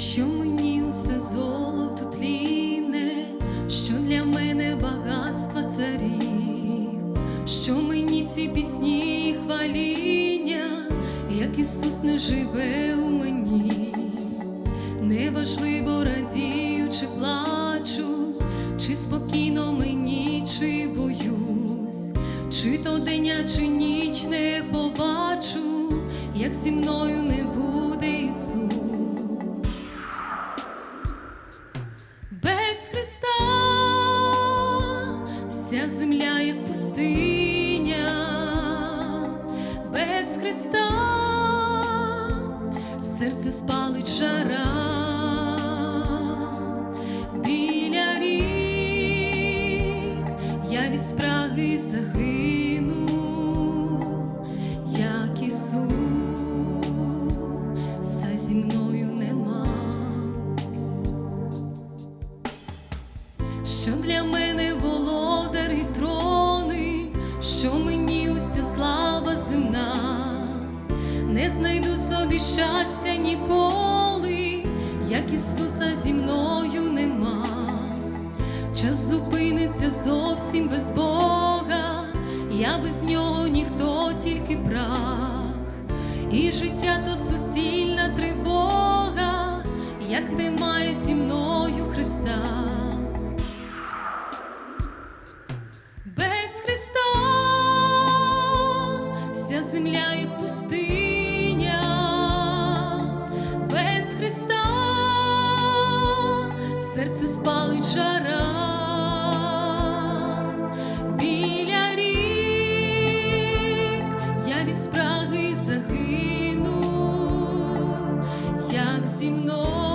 що мені усе золото тліне, що для мене багатство царів, що мені всі пісні і хваління, як Ісус не живе у мені, неважливо радію, чи плачу, чи спокійно мені, чи боюсь, чи то дня, чи ніч не побачу, як зі мною. Вся земля як пустиня, без Христа. Серце спалить жара, біля рік я від спраги загину, як Ісуса зі мною нема. що для мене трони, що мені уся слава земна, не знайду собі щастя ніколи, як Ісуса зі мною нема. Час зупиниться зовсім без Бога, я без нього ніхто тільки прах, і життя то суцільна тривога, як немає зі мною Христа. Земля як пустиня, без Христа серце спалить жара, біля рік я від спраги загину, як зі мною